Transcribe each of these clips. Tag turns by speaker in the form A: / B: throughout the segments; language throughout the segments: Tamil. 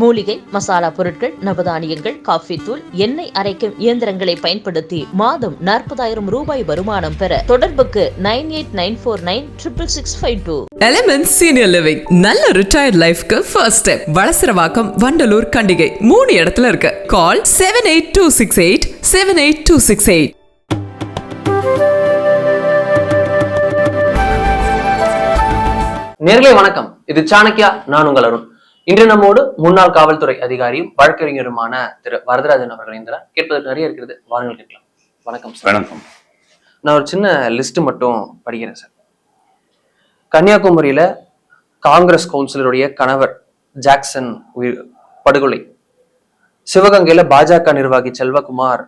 A: மூலிகை மசாலா பொருட்கள் நவதானியங்கள் காஃபி தூள் எண்ணெய் அரைக்கும் இயந்திரங்களை பயன்படுத்தி மாதம் நாற்பதாயிரம் ரூபாய் வருமானம் பெற தொடர்புக்கு nine eight nine four nine triple six five two.
B: Element senior living நல்ல ரிட்டையர்ட் லைஃப்க்கு ஃபர்ஸ்ட் ஸ்டெப் வளசரவாக்கம் வண்டலூர் கண்டிகை மூணு இடத்துல இருக்கு. Call seven eight two six eight seven eight two six eight
C: நேர்களே வணக்கம். இது சாணக்கியா நான் உங்கள் அருண். இன்று நம்மோடு முன்னாள் காவல்துறை அதிகாரியும் வழக்கறிஞருமான திரு வரதராஜன் அவர்கள் இந்த கேட்பதற்கு நிறைய இருக்கிறது. வாருங்கள் கேட்கலாம். வணக்கம் சார்.
D: வணக்கம்.
C: நான் ஒரு சின்ன லிஸ்ட் மட்டும் படிக்கிறேன் சார். கன்னியாகுமரியில காங்கிரஸ் கவுன்சிலருடைய கணவர் ஜாக்சன் உயிர் படுகொலை சிவகங்கையில பாஜக நிர்வாகி செல்வகுமார்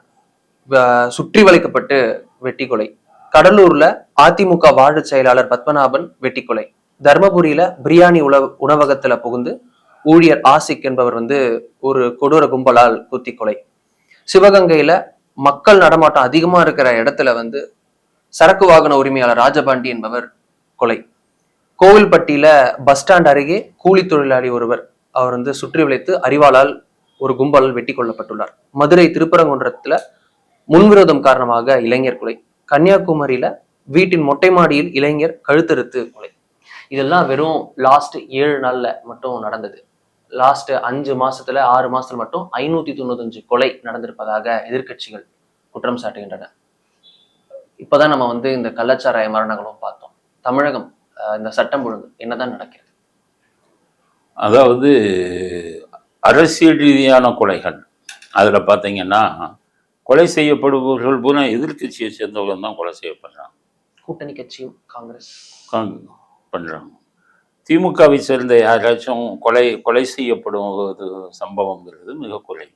C: சுற்றி வளைக்கப்பட்டு வெட்டி கொலை கடலூர்ல அதிமுக வார்டு செயலாளர் பத்மநாபன் வெட்டி கொலை தர்மபுரியில பிரியாணி உணவு உணவகத்துல புகுந்து ஊழியர் ஆசிக் என்பவர் வந்து ஒரு கொடூர கும்பலால் குத்தி கொலை. சிவகங்கையில மக்கள் நடமாட்டம் அதிகமா இருக்கிற இடத்துல வந்து சரக்கு வாகன உரிமையாளர் ராஜபாண்டி என்பவர் கொலை. கோவில்பட்டியில பஸ் ஸ்டாண்ட் அருகே கூலி தொழிலாளி ஒருவர் அவர் வந்து சுற்றி வளைத்து அறிவாளால் ஒரு கும்பல் வெட்டி கொள்ளப்பட்டுள்ளார் மதுரை திருப்பரங்குன்றத்துல முன்விரோதம் காரணமாக இளைஞர் கொலை. கன்னியாகுமரியில வீட்டின் மொட்டை மாடியில் இளைஞர் கழுத்தறுத்து கொலை. இதெல்லாம் வெறும் லாஸ்ட் ஏழு நாள்ல மட்டும் நடந்தது. லாஸ்ட் அஞ்சு மாசத்துல ஆறு மாசத்துல மட்டும் ஐநூத்தி தொண்ணூத்தஞ்சு கொலை நடந்திருப்பதாக எதிர்க்கட்சிகள் குற்றம் சாட்டுகின்றன. இப்பதான் நம்ம வந்து இந்த கள்ளச்சாராய மரணங்களும் பார்த்தோம். தமிழகம் இந்த சட்டம் ஒழுங்கு என்னதான் நடக்கிறது?
D: அதாவது அரசியல் ரீதியான கொலைகள். அதில் பார்த்தீங்கன்னா கொலை செய்யப்படுபவர்கள் பூரா எதிர்க்கட்சியை சேர்ந்தவர்கள் தான் கொலை செய்யப்படுறாங்க.
C: கூட்டணி கட்சியும் காங்கிரஸ்.
D: பண்ணுறாங்க திமுகவை சேர்ந்த யாராச்சும் கொலை கொலை செய்யப்படும் சம்பவங்கிறது மிக குறை.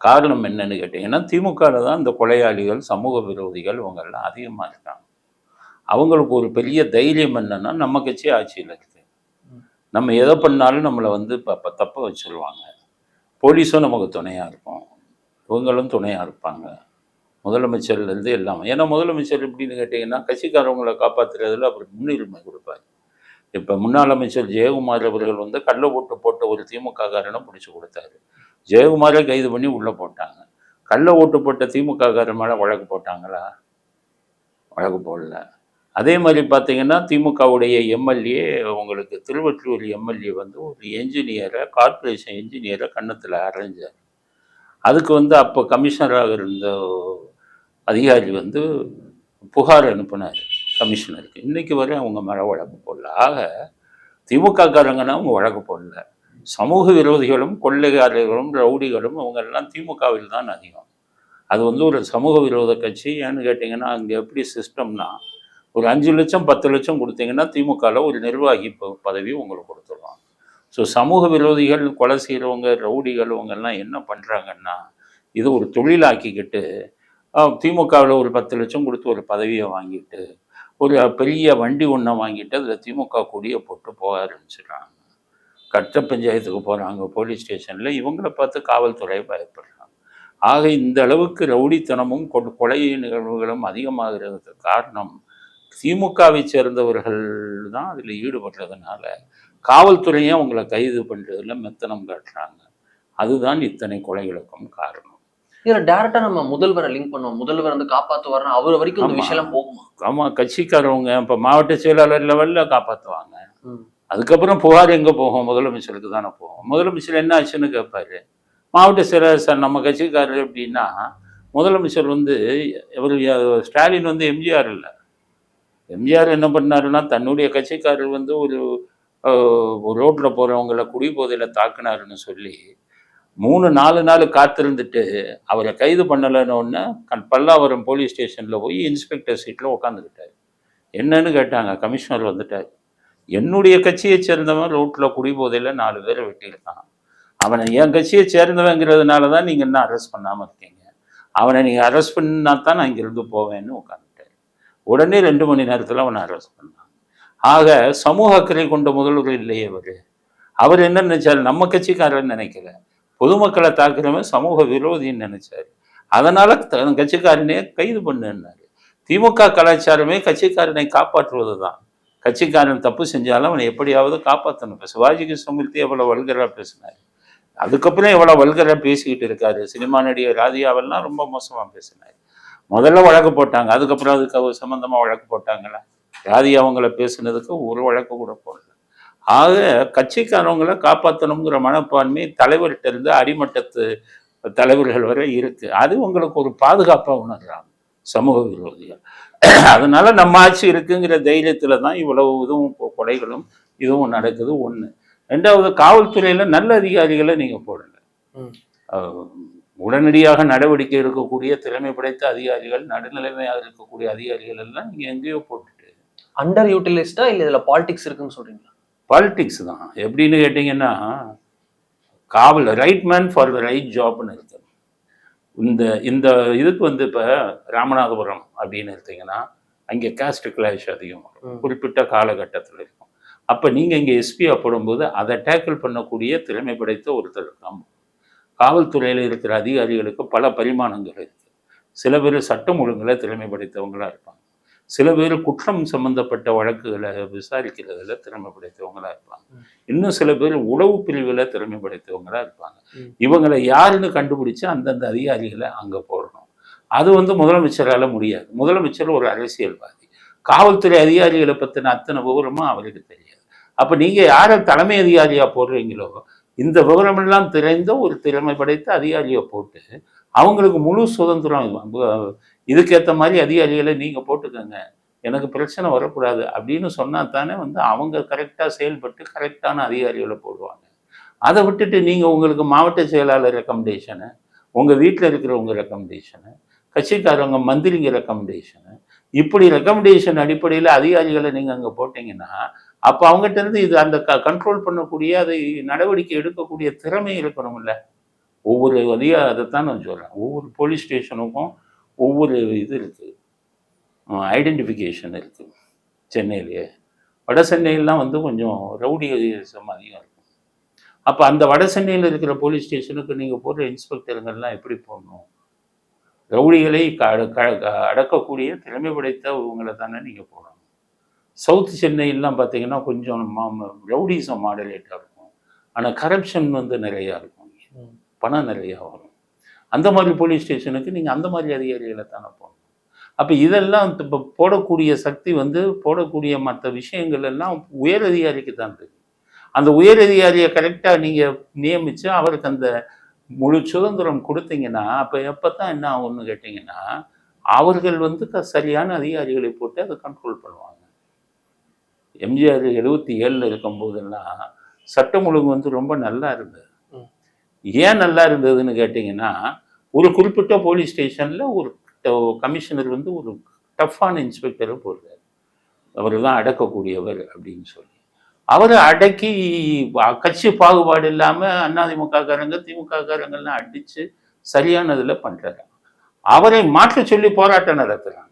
D: காரணம் என்னன்னு கேட்டிங்கன்னா திமுகவில் தான் இந்த கொலையாளிகள் சமூக விரோதிகள் இவங்கெல்லாம் அதிகமாக இருக்காங்க. அவங்களுக்கு ஒரு பெரிய தைரியம் என்னன்னா நம்ம கட்சி ஆட்சியில் இருக்குது நம்ம எதை பண்ணாலும் நம்மளை வந்து இப்போ தப்ப வச்சுருவாங்க. போலீஸும் நமக்கு துணையாக இருக்கும். இவங்களும் துணையாக இருப்பாங்க. முதலமைச்சர்லேருந்து எல்லாமே. ஏன்னா முதலமைச்சர் எப்படின்னு கேட்டிங்கன்னா கட்சிக்காரவங்களை காப்பாற்றுறதுல அவர் முன்னுரிமை கொடுப்பார். இப்போ முன்னாள் அமைச்சர் ஜெயக்குமார் அவர்கள் வந்து கள்ள ஓட்டு போட்ட ஒரு திமுககாரனை பிடிச்சி கொடுத்தாரு. ஜெயக்குமாரை கைது பண்ணி உள்ளே போட்டாங்க. கள்ள ஓட்டு போட்ட திமுக காரன் மேலே வழக்கு போட்டாங்களா? வழக்கு போடல. அதே மாதிரி பார்த்தீங்கன்னா திமுகவுடைய எம்எல்ஏ உங்களுக்கு திருவற்றூர் எம்எல்ஏ வந்து ஒரு என்ஜினியரை கார்ப்பரேஷன் என்ஜினியரை கன்னத்தில் அரைஞ்சார். அதுக்கு வந்து அப்போ கமிஷனராக இருந்த அதிகாரி வந்து புகார் அனுப்புனார். கமிஷனருக்கு இன்றைக்கு வரை அவங்க மேலே வழக்கு போடல. ஆக திமுக காரங்கன்னா அவங்க வழக்கு போடல. சமூக விரோதிகளும் கொள்ளைக்காரர்களும் ரவுடிகளும் அவங்க எல்லாம் திமுகவில் தான் அதிகம். அது வந்து ஒரு சமூக விரோத கட்சி. ஏன்னு கேட்டிங்கன்னா அங்கே எப்படி சிஸ்டம்னா ஒரு அஞ்சு லட்சம் பத்து லட்சம் கொடுத்தீங்கன்னா திமுகவில் ஒரு நிர்வாகி பதவி உங்களுக்கு கொடுத்துருவாங்க ஸோ சமூக விரோதிகள் கொலை செய்கிறவங்க ரவுடிகள் இவங்கெல்லாம் என்ன பண்ணுறாங்கன்னா இது ஒரு தொழிலாக்கிக்கிட்டு திமுகவில் ஒரு பத்து லட்சம் கொடுத்து ஒரு பதவியை வாங்கிட்டு ஒரு பெரிய வண்டி ஒன்றை வாங்கிட்டு அதில் திமுக கொடியை போட்டு போக ஆரம்பிச்சிடுறாங்க கட்ட பஞ்சாயத்துக்கு போகிறாங்க போலீஸ் ஸ்டேஷனில். இவங்களை பார்த்து காவல்துறை பயப்படுறாங்க. ஆக இந்த அளவுக்கு ரவுடித்தனமும் கொ- கொலை நிகழ்வுகளும் அதிகமாகிறதுக்கு காரணம் திமுகவை சேர்ந்தவர்கள் தான் அதில் ஈடுபடுறதுனால காவல்துறையும் அவங்கள கைது பண்ணுறதுல மெத்தனம் காட்டுறாங்க. அதுதான் இத்தனை கொலைகளுக்கும் காரணம்.
C: இதுல டைரக்டா நம்ம முதல்வரை லிங்க் பண்ணுவோம். முதல்வர் வந்து காப்பாத்துவாருன்னா அவர் வரைக்கும் இந்த
D: ஆமா.
C: விஷயம் போகுமா?
D: ஆமாம் கட்சிக்காரவங்க இப்போ மாவட்ட செயலாளர் லெவலில் காப்பாற்றுவாங்க
C: ம்.
D: அதுக்கப்புறம் புகார் எங்கே போகும்? முதலமைச்சருக்கு தானே போகும். முதலமைச்சர் என்ன ஆச்சுன்னு கேட்பாரு மாவட்ட செயலாளர் சார் நம்ம கட்சிக்காரர் எப்படின்னா முதலமைச்சர் வந்து இவர் ஸ்டாலின் வந்து எம்ஜிஆர் இல்லை. எம்ஜிஆர் என்ன பண்ணாருன்னா தன்னுடைய கட்சிக்காரர் வந்து ஒரு ரோட்டில் போகிறவங்கள குடிபோதையில் தாக்குனாருன்னு சொல்லி மூணு நாலு நாள் காத்திருந்துட்டு அவரை கைது பண்ணலைன்னு கண் பல்லாவரம் போலீஸ் ஸ்டேஷனில் போய் இன்ஸ்பெக்டர் சீட்டில் உட்காந்துக்கிட்டார் என்னன்னு கேட்டாங்க. கமிஷனர் வந்துட்டார். என்னுடைய கட்சியை சேர்ந்தவன் ரோட்டில் குடிபோதையில் நாலு பேரை வெட்டியிருக்கான். அவனை என் கட்சியை சேர்ந்தவங்கிறதுனால தான் நீங்கள் இன்னும் அரெஸ்ட் பண்ணாமல் இருக்கீங்க? அவனை நீங்கள் அரெஸ்ட் பண்ணா தான் நான் இங்கேருந்து போவேன்னு உட்காந்துட்டார் உடனே ரெண்டு மணி நேரத்தில் அவனை அரெஸ்ட் பண்ணான். ஆக சமூக அக்கறை கொண்ட முதல்வர் இல்லையே அவர் அவர் என்ன நினைச்சார்? நம்ம கட்சிக்காரன்னு நினைக்கல? பொதுமக்களை தாக்குறவன் சமூக விரோதின்னு நினைச்சாரு. அதனால தன் கட்சிக்காரனே கைது பண்ணுன்னாரு திமுக கலாச்சாரமே கட்சிக்காரனை காப்பாற்றுவது தான் கட்சிக்காரன் தப்பு செஞ்சாலும் அவனை எப்படியாவது காப்பாற்றணும் இப்போ சிவாஜி கிருஷ்ணமூர்த்தி எவ்வளோ வல்கராக பேசினார். அதுக்கப்புறம் எவ்வளோ வல்கரா பேசிக்கிட்டு இருக்காரு. சினிமா நடிகர் ராதியாவெல்லாம் ரொம்ப மோசமாக பேசினார். முதல்ல வழக்கு போட்டாங்க. அதுக்கப்புறம் அதுக்கு அவர் சம்மந்தமா வழக்கு போட்டாங்களா? ராதி அவங்கள பேசுனதுக்கு ஒரு வழக்கு கூட போடல. ஆக கட்சிக்காரவங்களை காப்பாற்றணுங்கிற மனப்பான்மை தலைவர்கிட்ட இருந்து அடிமட்டத்து தலைவர்கள் வரை இருக்கு. அது உங்களுக்கு ஒரு பாதுகாப்பா உணர்றாங்க சமூக விரோதிகள். அதனால நம்ம ஆட்சி இருக்குங்கிற தைரியத்துல தான் இவ்வளவு இதுவும் கொலைகளும் இதுவும் நடக்குது. ஒண்ணு. ரெண்டாவது காவல்துறையில நல்ல அதிகாரிகளை நீங்க போடுங்க. அஹ், உடனடியாக நடவடிக்கை எடுக்கக்கூடிய திறமை படைத்த அதிகாரிகள் நடுநிலைமையாக இருக்கக்கூடிய அதிகாரிகள் எல்லாம் நீங்க எங்கேயோ போட்டுட்டு.
C: அண்டர் யூட்டிலைஸ்டா இல்ல இதுல பாலிடிக்ஸ் இருக்குன்னு சொல்றீங்களா?
D: பாலிடிக்ஸ் தான். எப்படின்னு கேட்டிங்கன்னா காவல் right man for the right ஜாப்னு இருக்கு இந்த இந்த இதுக்கு வந்து இப்போ ராமநாதபுரம் அப்படின்னு எடுத்தீங்கன்னா அங்கே காஸ்ட் கிளாஷ் அதிகம் வரும். குறிப்பிட்ட காலகட்டத்தில் இருக்கும். அப்போ நீங்கள் இங்கே எஸ்பியா போடும்போது அதை டேக்கிள் பண்ணக்கூடிய திறமை படைத்த ஒருத்தர் இருக்காம காவல்துறையில் இருக்கிற அதிகாரிகளுக்கு பல பரிமாணங்கள் இருக்கு. சில பேர் சட்டம் ஒழுங்குல திறமை படைத்தவங்களா இருப்பாங்க. சில பேர் குற்றம் சம்பந்தப்பட்ட வழக்குகளை விசாரிக்கிறதுல திறமை படைத்தவங்களா இருப்பாங்க. இன்னும் சில பேர் உளவு பிரிவில் திறமை படைத்தவங்களா இருப்பாங்க. இவங்களை யாருன்னு கண்டுபிடிச்சு அந்தந்த அதிகாரிகளை அங்க போடணும் அது வந்து முதலமைச்சரால முடியாது முதலமைச்சர் ஒரு அரசியல்வாதி காவல்துறை அதிகாரிகளை பத்தின அத்தனை விவரமும் அவருக்கு தெரியாது அப்ப நீங்க யாரை தலைமை அதிகாரியா போடுறீங்களோ இந்த விவரமெல்லாம் தெரிந்த ஒரு திறமை படைத்த அதிகாரியை போட்டு அவங்களுக்கு முழு சுதந்திரம். இதுக்கேற்ற மாதிரி அதிகாரிகளை நீங்கள் போட்டுக்கோங்க. எனக்கு பிரச்சனை வரக்கூடாது. அப்படின்னு சொன்னால் தானே வந்து அவங்க கரெக்டாக செயல்பட்டு கரெக்டான அதிகாரிகளை போடுவாங்க. அதை விட்டுட்டு நீங்கள் உங்களுக்கு மாவட்ட செயலாளர் ரெக்கமெண்டேஷனு உங்கள் வீட்டில் இருக்கிறவங்க ரெக்கமெண்டேஷனு கட்சிக்காரவங்க மந்திரிங்க ரெக்கமெண்டேஷனு இப்படி ரெக்கமெண்டேஷன் அடிப்படையில் அதிகாரிகளை நீங்கள் அங்கே போட்டிங்கன்னா அப்போ அவங்ககிட்ட இருந்து இது அந்த க கண்ட்ரோல் பண்ணக்கூடிய அதை நடவடிக்கை எடுக்கக்கூடிய திறமை இருக்கணும்ல. ஒவ்வொரு அதிக அதைத்தான் நான் சொல்கிறேன் ஒவ்வொரு போலீஸ் ஸ்டேஷனுக்கும் ஒவ்வொரு இது இருக்குது ஐடென்டிஃபிகேஷன் இருக்குது சென்னையிலேயே. வட சென்னையிலாம் வந்து கொஞ்சம் ரவுடிசம் அதிகம் இருக்கும். அப்போ அந்த வட சென்னையில் இருக்கிற போலீஸ் ஸ்டேஷனுக்கு நீங்கள் போடுற இன்ஸ்பெக்டருங்கள்லாம் எப்படி போடணும்? ரவுடிகளை க அடக்கக்கூடிய திறமை படைத்தவங்களை தானே நீங்கள் போடணும். சவுத் சென்னையெல்லாம் பார்த்தீங்கன்னா கொஞ்சம் ரவுடிசம் மாடலேட்டாக இருக்கும். ஆனால் கரப்ஷன் வந்து நிறையா இருக்கும். பணம் நிறையா வரும். அந்த மாதிரி போலீஸ் ஸ்டேஷனுக்கு நீங்கள் அந்த மாதிரி அதிகாரிகளை தானே போகணும் அப்போ இதெல்லாம் இப்போ போடக்கூடிய சக்தி வந்து போடக்கூடிய மற்ற விஷயங்கள் எல்லாம் உயர் அதிகாரிக்கு தான் இருக்கு அந்த உயர் அதிகாரியை கரெக்டாக நீங்கள் நியமித்து அவருக்கு அந்த முழு சுதந்திரம் கொடுத்தீங்கன்னா அப்போ எப்போ தான் என்ன ஆகும்னு கேட்டிங்கன்னா அவர்கள் வந்து சரியான அதிகாரிகளை போட்டு அதை கண்ட்ரோல் பண்ணுவாங்க. எம்ஜிஆர் எழுபத்தி ஏழில் இருக்கும்போதெல்லாம் சட்டம் ஒழுங்கு வந்து ரொம்ப நல்லா இருந்தது. ஏன் நல்லா இருந்ததுன்னு கேட்டிங்கன்னா ஒரு குறிப்பிட்ட போலீஸ் ஸ்டேஷனில் ஒரு கமிஷனர் வந்து ஒரு டஃப்பான இன்ஸ்பெக்டரை போடுறாரு. அவர் தான் அடக்கக்கூடியவர் அப்படின்னு சொல்லி. அவரை அடக்கி கட்சி பாகுபாடு இல்லாமல் அதிமுக காரங்க திமுக அடித்து சரியானதில் பண்ணுறாரு அவரை மாற்ற சொல்லி போராட்டம் நடத்துகிறாங்க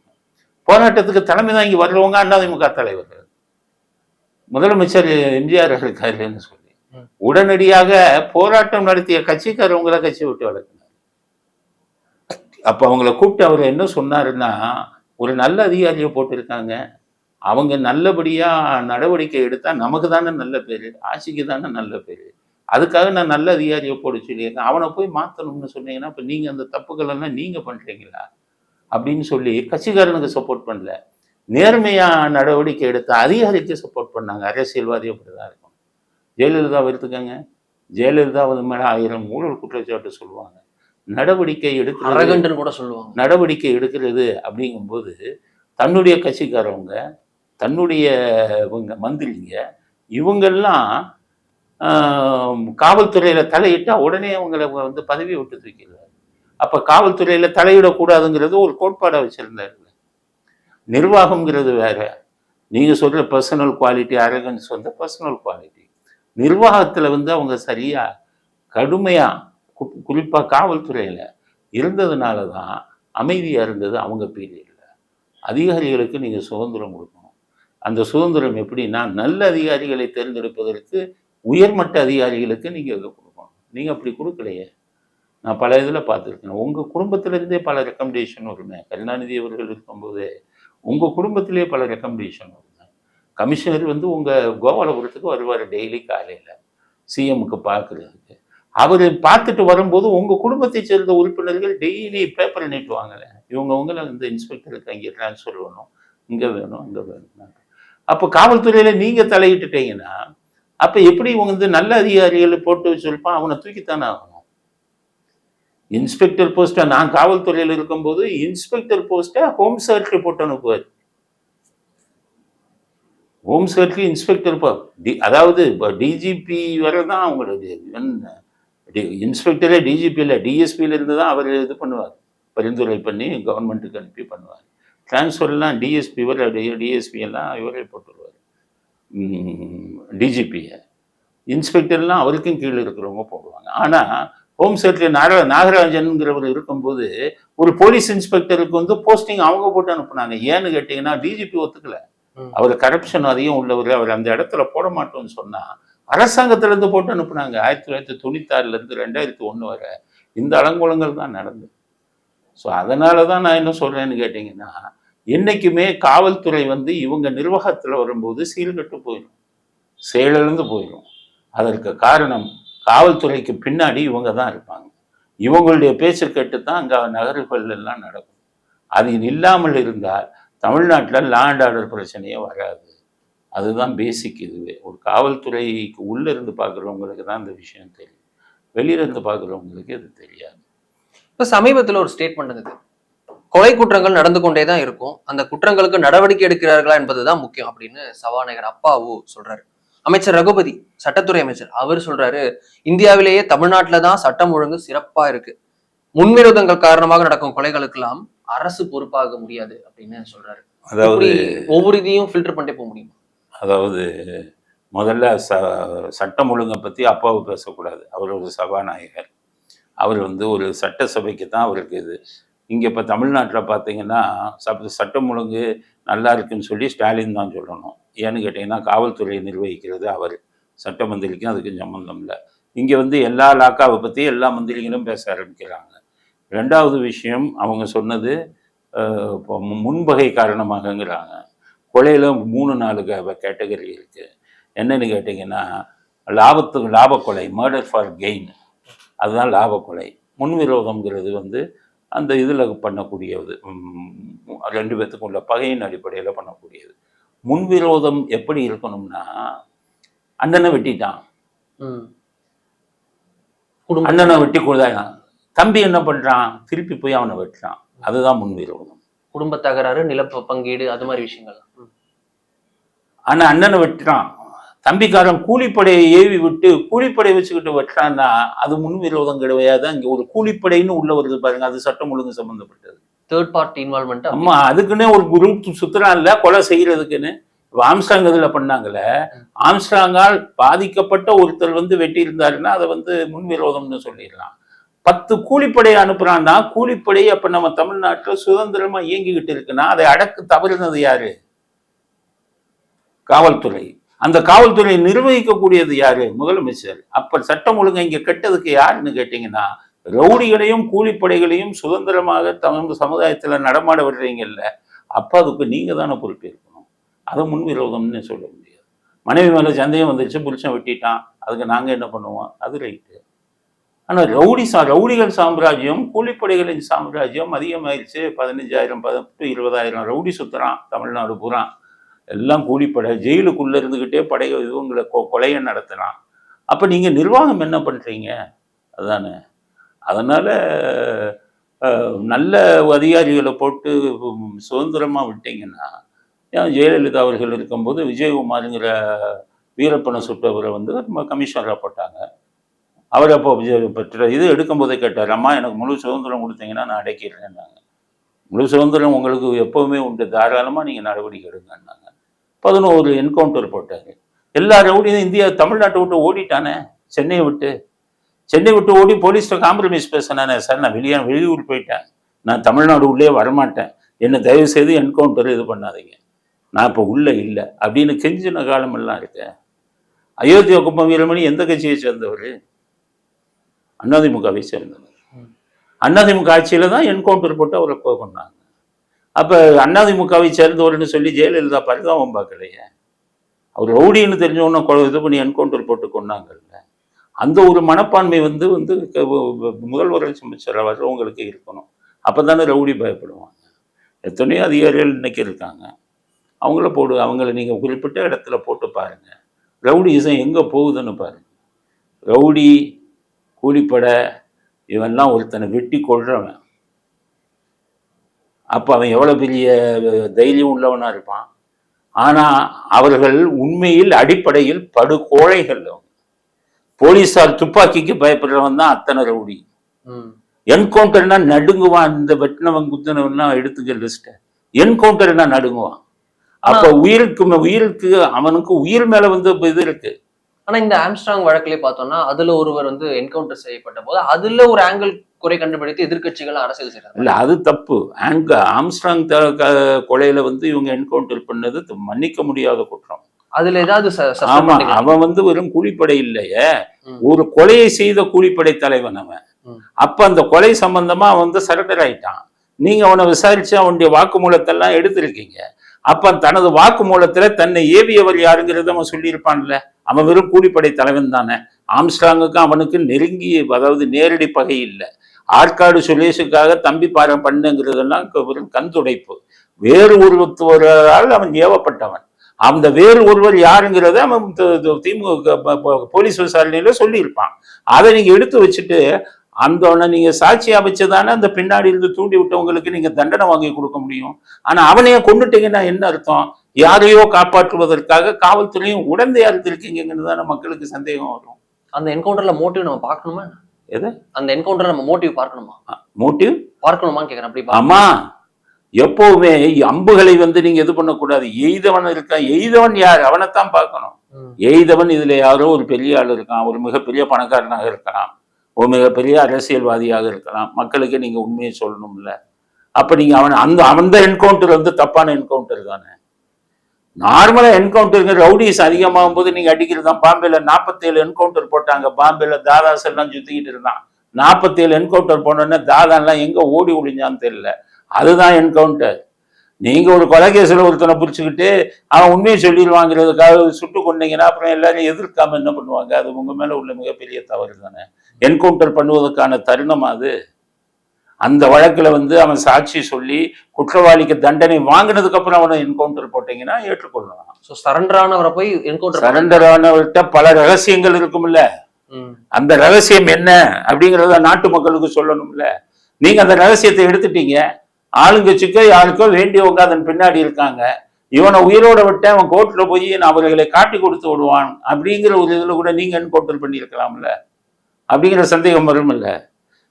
D: போராட்டத்துக்கு தலைமை தாங்கி வர்றவங்க அதிமுக தலைவர். முதலமைச்சர் எம்ஜிஆர் இருக்காருன்னு சொல்லி. உடனடியாக போராட்டம் நடத்திய கட்சிக்காரவங்களை கட்சி விட்டு வளர்க்கினார் அப்போ அவங்கள கூப்பிட்டு அவர் என்ன சொன்னாருன்னா ஒரு நல்ல அதிகாரியை போட்டிருக்காங்க. அவங்க நல்லபடியா நடவடிக்கை எடுத்தா நமக்கு தானே நல்ல பேர் ஆட்சிக்கு தானே நல்ல பேரு. அதுக்காக நான் நல்ல அதிகாரியை போட சொல்லியிருக்கேன். அவனை போய் மாற்றணும்னு சொன்னீங்கன்னா இப்போ நீங்கள் அந்த தப்புகள் எல்லாம் நீங்கள் பண்ணுறீங்களா அப்படின்னு சொல்லி கட்சிக்காரனுக்கு சப்போர்ட் பண்ணல. நேர்மையா நடவடிக்கை எடுத்த அதிகாரிக்கு சப்போர்ட் பண்ணாங்க. அரசியல்வாதி அப்படிதான் இருக்கும். ஜெயலலிதா எடுத்துக்கங்க ஜெயலலிதா மேலே ஆயிரம் ஊழல் குற்றச்சாட்டு சொல்லுவாங்க. நடவடிக்கை எடுக்கிறது
C: கூட சொல்லுவாங்க.
D: நடவடிக்கை எடுக்கிறது அப்படிங்கும்போது தன்னுடைய கட்சிக்காரவங்க தன்னுடைய இவங்க மந்திரிங்க இவங்கெல்லாம் காவல்துறையில தலையிட்டா உடனே அவங்கள வந்து பதவி விட்டு தூக்கிடுவார் அப்ப காவல்துறையில தலையிடக்கூடாதுங்கிறது ஒரு கோட்பாடை வச்சிருந்தாரு நிர்வாகம்ங்கிறது வேற. நீங்க சொல்ற பர்சனல் குவாலிட்டி அரகன்ஸ் வந்து பர்சனல் குவாலிட்டி நிர்வாகத்தில் வந்து அவங்க சரியாக கடுமையாக கு- குறிப்பாக காவல்துறையில் இருந்ததுனால தான் அமைதியாக இருந்தது அவங்க பீரியடில். அதிகாரிகளுக்கு நீங்கள் சுதந்திரம் கொடுக்கணும். அந்த சுதந்திரம் எப்படின்னா நல்ல அதிகாரிகளை தேர்ந்தெடுப்பதற்கு உயர்மட்ட அதிகாரிகளுக்கு நீங்கள் இதை கொடுக்கணும். நீங்கள் அப்படி கொடுக்கலையே. நான் பல இதில் பார்த்துருக்கேன். உங்கள் குடும்பத்திலேருந்தே பல ரெக்கமெண்டேஷன் வருமே. கருணாநிதி அவர்கள் இருக்கும்போது உங்கள் குடும்பத்திலே பல ரெக்கமெண்டேஷன் வரும். கமிஷனர் வந்து உங்கள் கோபாலபுரத்துக்கு வருவார் டெய்லி காலையில் சிஎம்க்கு பார்க்குறதுக்கு அவர் பார்த்துட்டு வரும்போது உங்கள் குடும்பத்தை சேர்ந்த உறுப்பினர்கள் டெய்லி பேப்பர் நீட்டுவாங்களே. இவங்க உங்களை இந்த இன்ஸ்பெக்டருக்கு அங்கே ட்ரான்ஸ்ஃபர் வேணும் இங்கே வேணும் அங்கே வேணும் அப்போ காவல்துறையில் நீங்கள் தலையிட்டுட்டீங்கன்னா அப்போ எப்படி இவங்க வந்து நல்ல அதிகாரிகளை போட்டு சொல்லிப்பான்? அவனை தூக்கித்தானே ஆகணும். இன்ஸ்பெக்டர் போஸ்ட்டை நான் காவல்துறையில் இருக்கும்போது இன்ஸ்பெக்டர் போஸ்ட்டை ஹோம் செக்ரட்டரி போட்டு அனுப்புவார். ஹோம் செக்ரட்டரி இன்ஸ்பெக்டர் போ டி அதாவது இப்போ டிஜிபி வரை தான் அவங்களுடைய இன்ஸ்பெக்டரே டிஜிபி இல்லை டிஎஸ்பியில இருந்து தான் அவர் இது பண்ணுவார். பரிந்துரை பண்ணி கவர்மெண்ட்டுக்கு அனுப்பி பண்ணுவார். ட்ரான்ஸ்ஃபர்லாம் டிஎஸ்பி வரை டிஎஸ்பி எல்லாம் இவரே போட்டுருவார். டிஜிபியை இன்ஸ்பெக்டர்லாம் அவருக்கும் கீழே இருக்கிறவங்க போடுவாங்க. ஆனால் ஹோம் செக்ரட்டரி நாக நாகராஜன்ங்கிறவர் இருக்கும்போது ஒரு போலீஸ் இன்ஸ்பெக்டருக்கு வந்து போஸ்டிங் அவங்க போட்டு அனுப்புனாங்க. ஏன்னு கேட்டிங்கன்னா டிஜிபி ஒத்துக்கலை. அவர் கரப்ஷன் அதிகம் உள்ளவர் அவர் அந்த இடத்துல போட மாட்டோம்னு சொன்னா அரசாங்கத்துல இருந்து போட்டு அனுப்புனாங்க. ஆயிரத்தி தொள்ளாயிரத்தி தொண்ணூத்தாறுலேருந்து ரெண்டாயிரத்தி ஒன்று வரை இந்த அலங்கோலங்கள் தான் நடந்தது ஸோ அதனால தான் நான் என்ன சொல்றேன்னு கேட்டிங்கன்னா என்னைக்குமே காவல்துறை வந்து இவங்க நிர்வாகத்தில் வரும்போது சீர்கெட்டு போயிடும் செயலிழந்து போயிடும் அதற்கு காரணம் காவல்துறைக்கு பின்னாடி இவங்க தான் இருப்பாங்க. இவங்களுடைய பேச்சு கேட்டு தான் அங்கே நகர்வுகள் எல்லாம் நடக்கும். அது இல்லாமல் இருந்தால் தமிழ்நாட்டில் லேண்ட் ஆர்டர் பிரச்சனையே வராது. அதுதான் பேசிக் இதுவே. ஒரு காவல்துறைக்கு உள்ளே இருந்து பார்க்குறவங்களுக்கு தான் இந்த விஷயம் தெரியும். வெளியில இருந்து பார்க்குறவங்களுக்கு இது தெரியாது.
C: இப்போ சமீபத்துல ஒரு ஸ்டேட்மெண்ட் இருந்தது கொலை குற்றங்கள் நடந்து கொண்டே தான் இருக்கும். அந்த குற்றங்களுக்கு நடவடிக்கை எடுக்கிறார்களா என்பதுதான் முக்கியம் அப்படின்னு சபாநாயகர் அப்பாவு சொல்றாரு. அமைச்சர் ரகுபதி சட்டத்துறை அமைச்சர் அவர் சொல்றாரு இந்தியாவிலேயே தமிழ்நாட்டுல தான் சட்டம் ஒழுங்கு சிறப்பா இருக்கு. முன்விரோதங்கள் காரணமாக நடக்கும் கொலைகளுக்கெல்லாம் அரசு பொறுப்பாக முடியாது அப்படின்னு சொல்றாரு.
D: அதாவது
C: ஒவ்வொரு இதையும் ஃபில்டர் பண்ணிட்டே போக முடியுமா?
D: அதாவது முதல்ல ச சட்டம் ஒழுங்கை பற்றி அப்பாவை பேசக்கூடாது. அவர் ஒரு சபாநாயகர். அவர் வந்து ஒரு சட்டசபைக்கு தான் அவருக்கு இது. இங்கே இப்போ தமிழ்நாட்டில் பார்த்தீங்கன்னா சப் சட்டம் ஒழுங்கு நல்லா இருக்குன்னு சொல்லி ஸ்டாலின் தான் சொல்லணும். ஏன்னு கேட்டிங்கன்னா காவல்துறையை நிர்வகிக்கிறது அவர். சட்ட மந்திரிக்கும் அதுக்கும் சம்மந்தம் இல்லை. இங்கே வந்து எல்லா லாக்காவை பற்றி எல்லா மந்திரிகளும் பேச ஆரம்பிக்கிறாங்க. ரெண்டாவது விஷயம் அவங்க சொன்னது முன்பகை காரணமாகங்கிறாங்க. கொலையில் மூணு நாலு கேட்டகரி இருக்குது என்னன்னு கேட்டிங்கன்னா லாபத்துக்கு லாப கொலை மர்டர் ஃபார் கெயின் அதுதான் லாப கொலை முன்விரோதம்ங்கிறது வந்து அந்த இதில் பண்ணக்கூடியது. ரெண்டு பேத்துக்கும் உள்ள பகையின் அடிப்படையில் பண்ணக்கூடியது. முன்விரோதம் எப்படி இருக்கணும்னா அண்ணனை வெட்டிட்டான். அண்ணனை வெட்டி கொடுத்தான் தம்பி என்ன பண்ணுறான் திருப்பி போய் அவனை வெட்டுறான். அதுதான் முன்விரோதம்
C: குடும்ப தகராறு நில பங்கீடு அது மாதிரி விஷயங்கள். ம்.
D: ஆனா அண்ணனை வெட்டுறான். தம்பிக்காரன் கூலிப்படையை ஏவி விட்டு கூலிப்படை வச்சுக்கிட்டு வெட்டுறான்னா அது முன்விரோதம் கிடையாது. அங்க ஒரு கூலிப்படைன்னு உள்ள வருது பாருங்க. அது சட்டம் ஒழுங்கு சம்பந்தப்பட்டது.
C: தேர்ட் பார்ட்டி இன்வால்மெண்ட்
D: அம்மா அதுக்குன்னே ஒரு குரூப் சுத்துறான்ல கொலை செய்யறதுக்குன்னு. இப்ப ஆம்ஸ்டாங் இதுல பண்ணாங்கல்ல. ஆம்ஸ்டாங்கால் பாதிக்கப்பட்ட ஒருத்தர் வந்து வெட்டி இருந்தாருன்னா அதை வந்து முன்விரோதம்னு சொல்லிடலாம். பத்து கூலிப்படை அனுப்புறான்னா கூலிப்படை அப்ப நம்ம தமிழ்நாட்டில் சுதந்திரமா இயங்கிக்கிட்டு இருக்குன்னா அதை அடக்கு தவறுனது யாரு? காவல்துறை. அந்த காவல்துறை நிர்வகிக்கக்கூடியது யாரு? முதலமைச்சர். அப்ப சட்டம் ஒழுங்கை இங்க கெட்டதுக்கு யாருன்னு கேட்டீங்கன்னா ரவுடிகளையும் கூலிப்படைகளையும் சுதந்திரமாக தமிழ் சமுதாயத்தில் நடமாட விடுறீங்கல்ல அப்போ அதுக்கு நீங்க தானே பொறுப்பேற்கணும். அதை முன்விரோதம்னு சொல்ல முடியாது. மனைவி மேலே சந்தேகம் வந்துருச்சு புருஷன் வெட்டிட்டான் அதுக்கு நாங்க என்ன பண்ணுவோம்? அது ரைட்டு. ஆனால் ரவுடி சா ரவுடிகள் சாம்ராஜ்யம் கூலிப்படைகளின் சாம்ராஜ்யம் அதிகமாயிருச்சு. பதினஞ்சாயிரம் பத்து இருபதாயிரம் ரவுடி சுத்துறான் தமிழ்நாடு பூரா. எல்லாம் கூலிப்படை. ஜெயிலுக்குள்ளே இருந்துக்கிட்டே படை இவங்களை கொ கொலையை நடத்துகிறான் அப்போ நீங்கள் நிர்வாகம் என்ன பண்ணுறீங்க அதானே. அதனால் நல்ல அதிகாரிகளை போட்டு சுதந்திரமாக விட்டீங்கன்னா ஏன் ஜெயலலிதா அவர்கள் இருக்கும்போது விஜயகுமாருங்கிற வீரப்பனை சுட்டவரை வந்து நம்ம கமிஷனராக போட்டாங்க. அவர் அப்போ விஜய் இது எடுக்கும்போதே கேட்டார் அம்மா எனக்கு முழு சுதந்திரம் கொடுத்தீங்கன்னா நான் அடக்கிடுறேன்னாங்க. முழு சுதந்திரம் உங்களுக்கு எப்போவுமே உண்டு தாராளமாக நீங்கள் நடவடிக்கை எடுங்கன்னாங்க. பதினோரு என்கவுண்டர் போட்டாங்க எல்லா ரவுடியும் இந்தியா தமிழ்நாட்டை விட்டு ஓடிட்டானே சென்னையை விட்டு. சென்னை விட்டு ஓடி போலீஸ்கிட்ட காம்ப்ரமைஸ் பேசினானே சார் நான் வெளியே வெளியூர் போயிட்டேன். நான் தமிழ்நாடு உள்ளே வரமாட்டேன். என்னை தயவு செய்து என்கவுண்டர் இது பண்ணாதீங்க. நான் இப்போ உள்ளே இல்லை. அப்படின்னு கெஞ்சின காலமெல்லாம் இருக்கேன் அயோத்தியா குப்பம் வீரமணி எந்த கட்சியை சேர்ந்தவர்? அதிமுகவை சேர்ந்தவர். அதிமுக ஆட்சியில் தான் என்கவுண்டர் போட்டு அவரை கொண்டாங்க அப்போ அப்ப அதிமுகவை சேர்ந்தவர்னு சொல்லி ஜெயலலிதா பரிதாபம் பார்க்கலையே? அவர் ரவுடின்னு தெரிஞ்சவொன்னே இது பண்ணி என்கவுண்டர் போட்டு கொன்னாங்கல்ல? அந்த ஒரு மனப்பான்மை வந்து வந்து முதல்வர்கள் வ- முதல்வர் அமைச்சர் வர்றவங்களுக்கு இருக்கணும். அப்பதானே ரவுடி பயப்படுவாங்க. எத்தனையோ அதிகாரிகள் இன்னைக்கு இருக்காங்க. அவங்கள போடு அவங்கள நீங்கள் குறிப்பிட்ட இடத்துல போட்டு பாருங்க. ரவுடிசம் எங்கே போகுதுன்னு பாருங்கள் ரவுடி கூலிப்படை இவன்லாம் ஒருத்தனை வெட்டி கொள்றவன் அப்போ அவன் எவ்வளோ பெரிய தைரியம் உள்ளவனா இருப்பான். ஆனா அவர்கள் உண்மையில் அடிப்படையில் படுகோழைகள் அவங்க. போலீசார் துப்பாக்கிக்கு பயப்படுறவன் தான் அத்தனை ரவுடி. என்கவுண்டர்னா நடுங்குவான் இந்த வெட்டினவன் குத்தினவன்லாம் எடுத்துக்க லிஸ்ட்டை என்கவுண்டர்னா நடுங்குவான். அப்ப உயிருக்கு உயிருக்கு அவனுக்கு உயிர் மேல வந்து இது இருக்கு.
C: ஆனா இந்த ஆம்ஸ்ட்ராங் வழக்கிலே பார்த்தோம்னா அதுல ஒருவர் வந்து என்கவுண்டர் செய்யப்பட்ட போது அதுல ஒரு ஆங்கிள் குறை கண்டுபிடித்து எதிர்க்கட்சிகள் அரசியல் செய்யறாங்க.
D: இல்ல அது தப்பு. ஆங்க ஆம்ஸ்ட்ராங் கொலையில வந்து இவங்க என்கவுண்டர் பண்ணது மன்னிக்க முடியாத குற்றம்.
C: அதுல ஏதாவது
D: ஆமா. அவன் வந்து வெறும் கூலிப்படை இல்லையே. ஒரு கொலையை செய்த கூலிப்படை தலைவன் அவன். அப்ப அந்த கொலை சம்பந்தமா அவன் வந்து சரண்டர் ஆயிட்டான். நீங்க அவனை விசாரிச்சு அவனுடைய வாக்குமூலத்தெல்லாம் எடுத்திருக்கீங்க. அப்ப தனது வாக்குமூலத்துல தன்னை ஏவியவர் யாருங்கிறத அவன் சொல்லியிருப்பான்ல. அவன் வெறும் கூலிப்படை தலைவன் தானே. ஆம்ஸ்டாங்குக்கும் அவனுக்கு நெருங்கிய அதாவது நேரடி பகை இல்லை. ஆற்காடு சுரேஷுக்காக தம்பி பாரம் பண்ணுங்கிறதெல்லாம் வெறும் கந்துடைப்பு வேறு ஒருவரால் அவன் ஏவப்பட்டவன். அந்த வேறு ஒருவர் யாருங்கிறத அவன் திமுக போலீஸ் விசாரணையில சொல்லியிருப்பான். அதை நீங்க எடுத்து வச்சுட்டு அந்த நீங்க சாட்சி அமைச்சதானே அந்த பின்னாடி இருந்து தூண்டி விட்டவங்களுக்கு நீங்க தண்டனை வாங்கி கொடுக்க முடியும். ஆனா அவனையே கொண்டுட்டீங்கன்னா என்ன அர்த்தம்? யாரையோ காப்பாற்றுவதற்காக காவல்துறையும் உடந்தையா இருந்திருக்கீங்கிறது தானே மக்களுக்கு சந்தேகம் வரும்.
C: அந்த என்கவுண்டர்ல மோட்டிவ் நம்ம பார்க்கணுமா?
D: எது?
C: அந்த என்கவுண்டர் நம்ம மோட்டிவ் பார்க்கணுமா?
D: மோட்டிவ்
C: பார்க்கணுமான்னு கேக்குறேன். அப்படி
D: ஆமா. எப்பவுமே அம்புகளை வந்து நீங்க இது பண்ணக்கூடாது. எய்தவன் இருக்கான். எய்தவன் யார்? அவனைத்தான் பார்க்கணும். எய்தவன் இதுல யாரோ ஒரு பெரிய ஆள் இருக்கான். ஒரு மிகப்பெரிய பணக்காரனாக இருக்கலாம் ஒரு மிகப்பெரிய அரசியல்வாதியாக இருக்கலாம். மக்களுக்கு நீங்க உண்மையை சொல்லணும்ல. அப்ப நீங்க அவன் அந்த அந்த என்கவுண்டர் வந்து தப்பான என்கவுண்டர் தானே. நார்மலா என்கவுண்டருங்க ரவுடிஸ் அதிகமாகும் போது நீங்க அடிக்கிறது தான். பாம்பேல நாற்பத்தேழு என்கவுண்டர் போட்டாங்க. பாம்பேல தாதாஸ் எல்லாம் சுத்திக்கிட்டு இருந்தான். நாற்பத்தேழு என்கவுண்டர் போனோடனே தாதா எல்லாம் எங்க ஓடி ஒளிஞ்சான்னு தெரியல. அதுதான் என்கவுண்டர் நீங்க ஒரு கொலை ஒருத்தனை பிடிச்சிக்கிட்டு அவன் உண்மையை சொல்லிடுவாங்கிறதுக்காக சுட்டு கொண்டீங்கன்னா அப்புறம் எல்லாரும் எதிர்க்காம என்ன பண்ணுவாங்க? அது உங்க மேல உள்ள மிகப்பெரிய தவறு தானே. என்கவுண்டர் பண்ணுவதற்கான தருணம் அது. அந்த வழக்குல வந்து அவன் சாட்சி சொல்லி குற்றவாளிக்கு தண்டனை வாங்கினதுக்கு அப்புறம் அவனை என்கவுண்டர் போட்டீங்கன்னா ஏற்றுக்கொள்ளலாம்.
C: சோ சரண்டர் ஆனவரை போய் என்கவுண்டர்
D: சரண்டர் ஆனவர்கிட்ட பல ரகசியங்கள் இருக்கும்ல. அந்த ரகசியம் என்ன அப்படிங்கிறத நாட்டு மக்களுக்கு சொல்லணும்ல. நீங்க அந்த ரகசியத்தை எடுத்துட்டீங்க. ஆளுங்கட்சிக்கோ யாருக்கோ வேண்டியவங்க அதன் பின்னாடி இருக்காங்க. இவனை உயிரோட விட்டு அவன் கோர்ட்ல போய் நான் அவர்களை காட்டி கொடுத்து விடுவான் அப்படிங்கிற ஒரு இதுல கூட நீங்க என்கவுண்டர் பண்ணியிருக்கலாம்ல. அப்படிங்கிற சந்தேகம் வரும்ல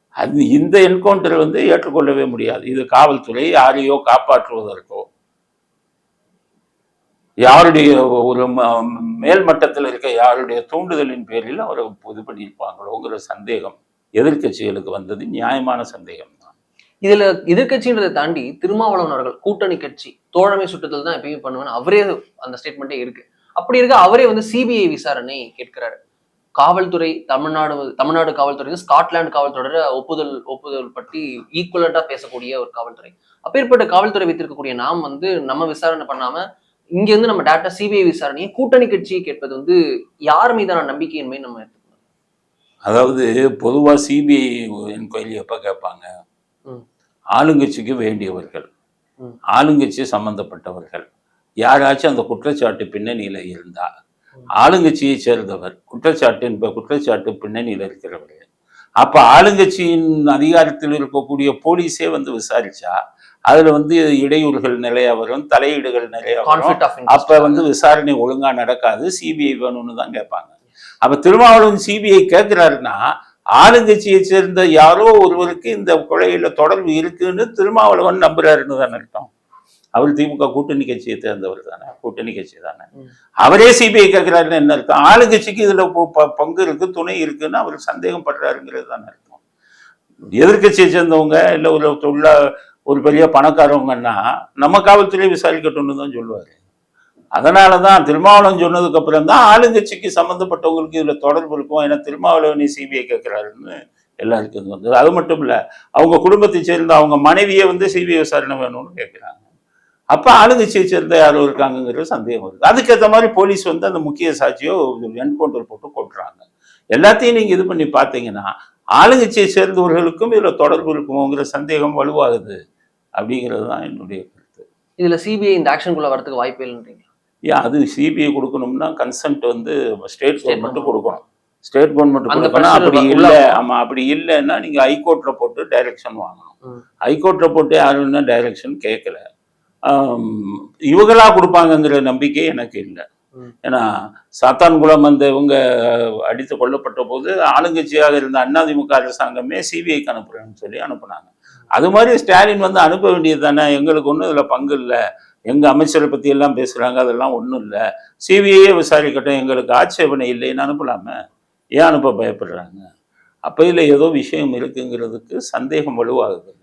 D: அது இந்த என்கவுண்டர் வந்து ஏற்றுக்கொள்ளவே முடியாது. இது காவல்துறை யாரையோ காப்பாற்றுவதற்கோ. யாருடைய ஒரு ம- மேல் மட்டத்தில் இருக்க யாருடைய தூண்டுதலின் பேரில் அவரை இது பண்ணியிருப்பாங்களோங்கிற சந்தேகம் எதிர்க்கட்சிகளுக்கு வந்தது நியாயமான சந்தேகம் தான்.
C: இதுல எதிர்கட்சின்றதை தாண்டி திருமாவளவன் அவர்கள் கூட்டணி கட்சி தோழமை சுட்டுதல் தான் எப்பயுமே பண்ணுவேன் அவரே அந்த ஸ்டேட்மெண்ட்டே இருக்கு. அப்படி இருக்க அவரே வந்து சிபிஐ விசாரணை கேட்கிறாரு. காவல்துறை தமிழ்நாடு தமிழ்நாடு காவல்துறை ஸ்காட்லாந்து காவல்துறை ஒப்புதல் ஒப்புதல் பற்றி ஈக்குவலண்டா பேசக்கூடிய ஒரு காவல்துறை. அப்பேற்பட்ட காவல்துறை வைத்திருக்கக்கூடிய நாம் வந்து நம்ம விசாரணை பண்ணாம இங்க இருந்து நம்ம டேரக்டா சிபிஐ விசாரணையை கூட்டணி கட்சி கேட்பது வந்து யார் மீதான நம்பிக்கையின்மை நம்ம எடுத்துக்கணும்
D: அதாவது பொதுவாக சிபிஐ என்கொயரி எப்போ கேட்பாங்க. ஆளுங்கட்சிக்கு வேண்டியவர்கள். ஆளுங்கட்சி சம்பந்தப்பட்டவர்கள். யாராச்சும் அந்த குற்றச்சாட்டு பின்னணியில இருந்தா ஆளுங்கட்சியை சேர்ந்தவர் குற்றச்சாட்டின் இப்ப குற்றச்சாட்டு பின்னணியில இருக்கிறவர். அப்ப ஆளுங்கட்சியின் அதிகாரத்தில் இருக்கக்கூடிய போலீஸே வந்து விசாரிச்சா அதுல வந்து இடையூறுகள் நிறைய வரும் தலையீடுகள் நிறைய வரும். அப்ப வந்து விசாரணை ஒழுங்கா நடக்காது சிபிஐ வேணும்னு தான் கேட்பாங்க. அப்ப திருமாவளவன் சிபிஐ கேட்கிறாருன்னா ஆளுங்கட்சியை சேர்ந்த யாரோ ஒருவருக்கு இந்த கொலையில தொடர்பு இருக்குன்னு திருமாவளவன் நம்புறாருன்னு தானே அர்த்தம். அவர் திமுக கூட்டணி கட்சியை சேர்ந்தவர் தானே கூட்டணி கட்சி தானே. அவரே சிபிஐ கேட்கிறாருன்னு என்ன அர்த்தம்? ஆளுங்கட்சிக்கு இதுல பங்கு இருக்கு துணை இருக்குன்னு அவர் சந்தேகம் படுறாருங்கிறது தானே அர்த்தம். எதிர்க்கட்சியை சேர்ந்தவங்க இல்ல ஒரு உள்ள ஒரு பெரிய பணக்காரவங்கன்னா நம்ம காவல்துறை விசாரிக்கட்டும்னு தான் சொல்லுவாரு. அதனாலதான் திருமாவளவன் சொன்னதுக்கு அப்புறம் தான் ஆளுங்கட்சிக்கு சம்பந்தப்பட்டவங்களுக்கு இதுல தொடர்பு இருக்கும். ஏன்னா திருமாவளவனை சிபிஐ கேட்கிறாருன்னு எல்லாருக்கும் வந்தது. அது மட்டும் இல்லை அவங்க குடும்பத்தை சேர்ந்த அவங்க மனைவியை வந்து சிபிஐ விசாரணை வேணும்னு கேட்குறாங்க. அப்போ ஆளுங்கட்சியை சேர்ந்த யாரும் இருக்காங்கங்கிற சந்தேகம் வருது. அதுக்கேற்ற மாதிரி போலீஸ் வந்து அந்த முக்கிய சாட்சியோ என்கவுண்டர் போட்டு கொட்டுறாங்க. எல்லாத்தையும் நீங்கள் இது பண்ணி பார்த்தீங்கன்னா ஆளுங்கட்சியை சேர்ந்தவர்களுக்கும் இதில் தொடர்பு இருக்குமோங்கிற சந்தேகம் வலுவாகுது அப்படிங்கிறது தான் என்னுடைய கருத்து.
C: இதுல சிபிஐ இந்த ஆக்ஷனுக்குள்ள வரதுக்கு வாய்ப்பு இல்லைன்றீங்க
D: ஏன் அது சிபிஐ கொடுக்கணும்னா கன்சென்ட் வந்து ஸ்டேட்
C: State
D: கவர்மெண்ட் கொடுக்கணும். ஸ்டேட் கவர்மெண்ட் கொடுக்கணும். அப்படி இல்லை. ஆமா அப்படி இல்லைன்னா நீங்க ஹைகோர்ட்ல போட்டு டைரக்ஷன் வாங்கணும்.
C: ம்.
D: ஹைகோர்ட்ல போட்டு யாரும் டைரக்ஷன் கேட்கல இவங்களா கொடுப்பாங்கங்கிற நம்பிக்கை எனக்கு இல்லை. ஏன்னா சாத்தான்குளம் அந்த இவங்க அடித்து கொல்லப்பட்ட போது ஆளுங்கட்சியாக இருந்த அதிமுக அரசாங்கமே சிபிஐக்கு அனுப்புறேன்னு சொல்லி அனுப்புனாங்க. அது மாதிரி ஸ்டாலின் வந்து அனுப்ப வேண்டியது தானே? எங்களுக்கு ஒன்றும் இதில் பங்கு இல்லை. எங்கள் அமைச்சரை பற்றி எல்லாம் பேசுகிறாங்க அதெல்லாம் ஒன்றும் இல்லை. சிபிஐயே விசாரிக்கட்டும் எங்களுக்கு ஆட்சேபனை இல்லைன்னு அனுப்பலாமே? ஏன் அனுப்ப பயப்படுறாங்க? அப்போ இதில் ஏதோ விஷயம் இருக்குங்கிறதுக்கு சந்தேகம் வலுவாகுது